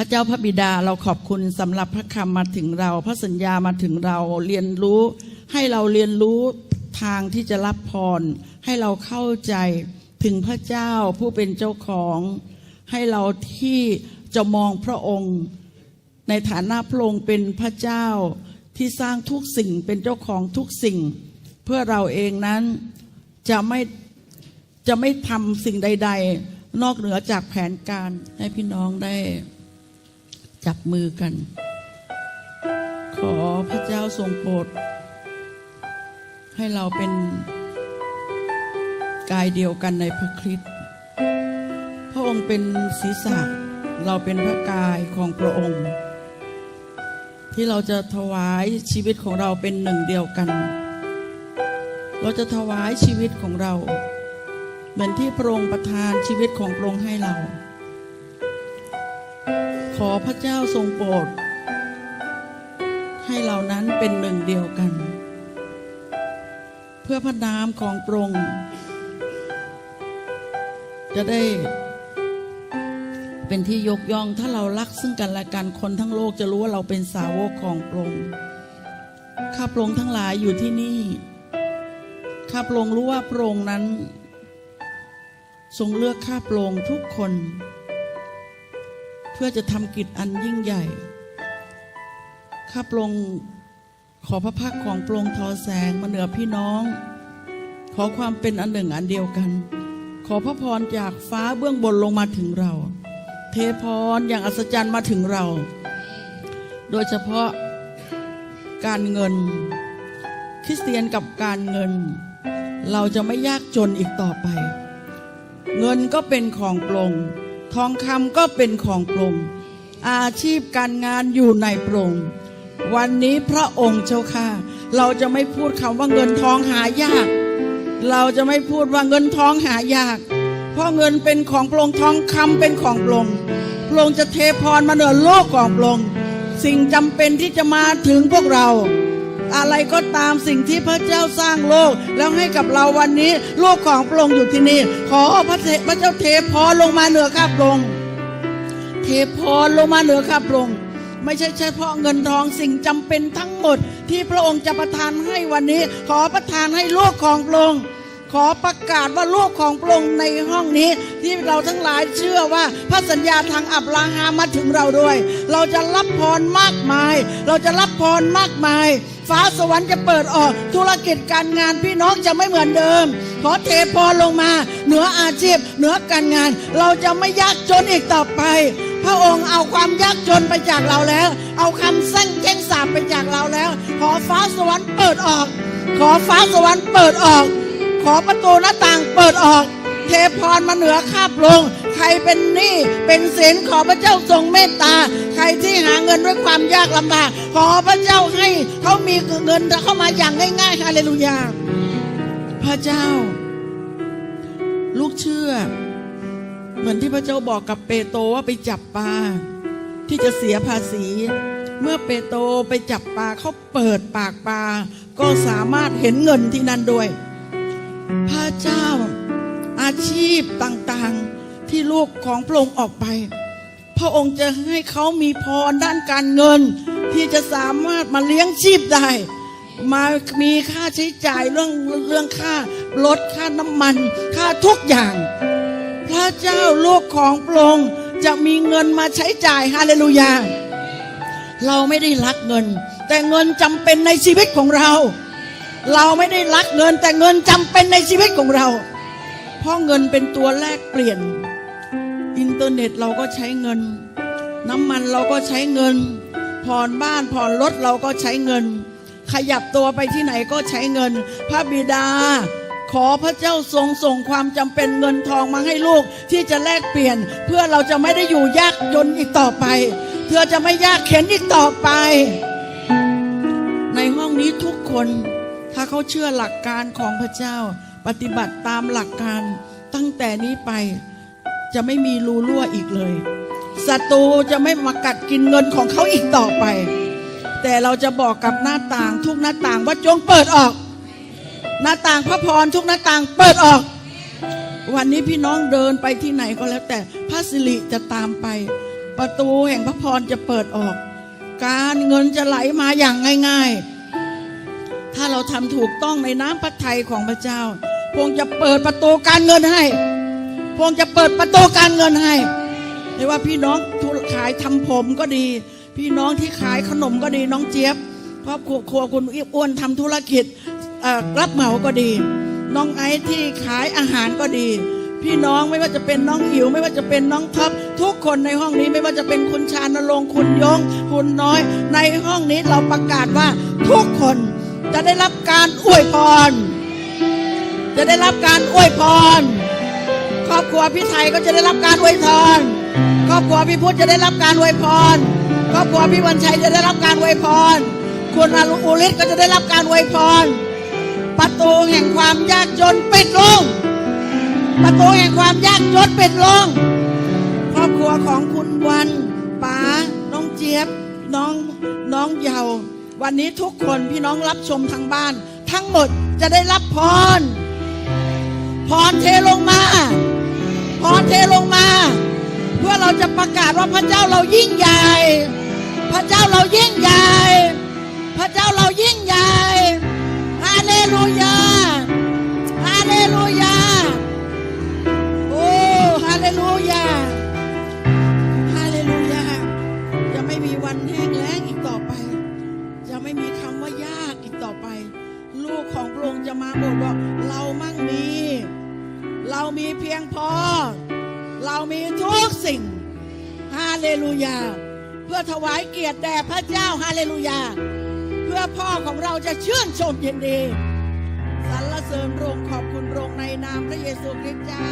ระเจ้าพระบิดาเราขอบคุณสำหรับพระคำมาถึงเรา พระสัญญามาถึงเราเรียนรู้ให้เราเรียนรู้ทางที่จะรับพร ให้เราเข้าใจถึงพระเจ้าผู้เป็นเจ้าของ ให้เราที่จะมองพระองค์ ในฐานะพระองค์เป็นพระเจ้าที่สร้างทุกสิ่งเป็นเจ้าของทุกสิ่ง เพื่อเราเองนั้นจะไม่จะไม่ทำสิ่งใด ๆ นอกเหนือจากแผนการให้พี่น้องได้ จับมือกัน ขอพระเจ้าทรงโปรด ให้เราเป็นกายเดียวกันในพระคริสต์พระองค์เป็นศีรษะเราเป็นพระกายของพระองค์ ที่เราจะถวายชีวิตของเราเป็นหนึ่งเดียวกัน เราจะถวายชีวิตของเรา เหมือนที่พระองค์ประทานชีวิตของพระองค์ให้เรา อพระเจ้าทรงโปรด ให้เรานั้นเป็นหนึ่งเดียวกัน เพื่อพระนามของพระองค์จะได้เป็นที่ยกย่องถ้าเรารักซึ่งกันและกันคนทั้งโลกจะรู้ว่าเราเป็นสาวกของพระองค์ข้าพระองค์ทั้งหลายอยู่ที่นี่ ข้าพระองค์รู้ว่าพระองค์นั้น ทรงเลือกข้าพระองค์ทุกคน พื่อจะทำกิจอันยิ่งใหญ่ ข้าพระองค์ขอพระพักของพระองค์ทอแสงมาเหนือพี่น้อง ขอความเป็นอันหนึ่งอันเดียวกัน ขอพระพรจากฟ้าเบื้องบนลงมาถึงเรา เทพรอย่างอัศจรรย์มาถึงเรา โดยเฉพาะการเงิน คริสเตียนกับการเงิน เราจะไม่ยากจนอีกต่อไป เงินก็เป็นของปร่ง ทองคำก็เป็นของปรงอาชีพการงานอยู่ในปรงวันนี้พระองค์เจ้าค่ะ เราจะไม่พูดคำว่าเงินทองหายาก เราจะไม่พูดว่าเงินทองหายาก เพราะเงินเป็นของปรงทองคำเป็นของปรงปรงจะเทพรมาเหนือโลกของปรงสิ่งจำเป็นที่จะมาถึงพวกเรา อะไรก็ตามสิ่งที่พระเจ้าสร้างโลก แล้วให้กับเราวันนี้โลกของพระองค์อยู่ที่นี่ ขอพระเพระเจ้าเทพรลงมาเหนือข้าพระองค์เทพรลงมาเหนือข้าพระองค์ไม่ใช่เฉพาะเงินทองสิ่งจำเป็นทั้งหมด ที่พระองค์จะประทานให้วันนี้ ขอประทานให้โลกของพระองค์ขอประกาศว่าโลกของพระองค์ในห้องนี้ ที่เราทั้งหลายเชื่อว่าพระสัญญาทางอับราฮัมมาถึงเราด้วย เราจะรับพรมากมาย เราจะรับพรมากมาย ฟ้าสวรรค์จะเปิดออก ธุรกิจการงานพี่น้องจะไม่เหมือนเดิม ขอเทพรลงมา เหนืออาชีพ เหนือการงาน เราจะไม่ยากจนอีกต่อไป พระองค์เอาความยากจนไปจากเราแล้ว เอาคำเส้นแจ้งสาปไปจากเราแล้ว ขอฟ้าสวรรค์เปิดออก ขอฟ้าสวรรค์เปิดออก ขอประตูหน้าต่างเปิดออก เทพรมาเหนือข้าพระอง ใครเป็นหนี้เป็นสินขอพระเจ้าทรงเมตตา ใครที่หาเงินด้วยความยากลำบาก ขอพระเจ้าให้เขามีเงินเข้ามาอย่างง่ายๆฮาเลลูยาพระเจ้า ลูกเชื่อ เหมือนที่พระเจ้าบอกกับเปโตว่าไปจับปลาที่จะเสียภาษี เมื่อเปโตไปจับปลาเขาเปิดปากปลาก็สามารถเห็นเงินที่นั่นด้วย พระเจ้าอาชีพต่างๆ ที่ลูกของพระองค์ออกไป พระองค์จะให้เขามีพรด้านการเงิน ที่จะสามารถมาเลี้ยงชีพได้ มามีค่าใช้จ่ายเรื่องเรื่องค่ารถค่าน้ำมัน ค่าทุกอย่าง พระเจ้าโลกของพระองค์จะมีเงินมาใช้จ่ายฮาเลลูยา เราไม่ได้รักเงิน แต่เงินจำเป็นในชีวิตของเรา เราไม่ได้รักเงินแต่เงินจำเป็นในชีวิตของเรา เพราะเงินเป็นตัวแลกเปลี่ยน อินเทอร์เน็ตเราก็ใช้เงิน น้ำมันเราก็ใช้เงิน ผ่อนบ้านผ่อนรถเราก็ใช้เงิน ขยับตัวไปที่ไหนก็ใช้เงิน พระบิดา ขอพระเจ้าทรงส่งความจำเป็นเงินทองมาให้ลูกที่จะแลกเปลี่ยน เพื่อเราจะไม่ได้อยู่ยากจนอีกต่อไปเพื่อจะไม่ยากเข็นอีกต่อไป ในห้องนี้ทุกคน ถ้าเขาเชื่อหลักการของพระเจ้า ปฏิบัติตามหลักการตั้งแต่นี้ไป จะไม่มีรูรั่วอีกเลยศัตรูจะไม่มากัดกินเงินของเขาอีกต่อไป แต่เราจะบอกกับหน้าต่างทุกหน้าต่างว่าจงเปิดออก หน้าต่างพระพรทุกหน้าต่างเปิดออก วันนี้พี่น้องเดินไปที่ไหนก็แล้วแต่พระสิริจะตามไป ประตูแห่งพระพรจะเปิดออก การเงินจะไหลมาอย่างง่าย ๆ ถ้าเราทำถูกต้องในน้ำพระทัยของพระเจ้าพงจะเปิดประตูการเงินให้ พระองค์จะเปิดประตูการเงินให้ไม่ว่าพี่น้องขายทำผมก็ดี พี่น้องที่ขายขนมก็ดีน้องเจี๊ยบครอบครัวครัวคุณอ้วนทำธุรกิจรับเหมาก็ดี น้องไอซ์ที่ขายอาหารก็ดี พี่น้องไม่ว่าจะเป็นน้องอิ๋วไม่ว่าจะเป็นน้องท็อปทุกคนในห้องนี้ไม่ว่าจะเป็นคุณชานรงค์คุณยงคุณน้อย ในห้องนี้เราประกาศว่าทุกคนจะได้รับการอวยพร จะได้รับการอวยพร อบครัวพี่ไทยก็จะได้รับการอวยพรครอบครัวพี่พุทธจะได้รับการอวยพรครอบครัวพี่วันชัยจะได้รับการอวยพรคุณอารุอุลิศก็จะได้รับการอวยพรประตูแห่งความยากจนปิดลง ประตูแห่งความยากจนปิดลง ครอบครัวของคุณวันป๋าน้องเจี๊ยบน้องน้องเยาว์วันนี้ทุกคนพี่น้องรับชมทางบ้าน ทั้งหมดจะได้รับพรพรเทลงมา พรเทลงมา เพื่อเราจะประกาศว่าพระเจ้าเรายิ่งใหญ่ พระเจ้าเรายิ่งใหญ่ พระเจ้าเรายิ่งใหญ่ฮาเลลูยาฮาเลลูยาโอ้ฮาเลลูยาฮาเลลูยาจะไม่มีวันแห้งแล้งอีกต่อไป จะไม่มีคำว่ายากอีกต่อไป ลูกของพระองค์จะมาบอกว่า มีเพียงพอ เรามีทุกสิ่ง ฮาเลลูยา เพื่อถวายเกียรติแด่พระเจ้า ฮาเลลูยา เพื่อพ่อของเราจะชื่นชมยินดีสรรเสริญโรงขอบคุณโรงในนามพระเยซูคริสต์เจ้า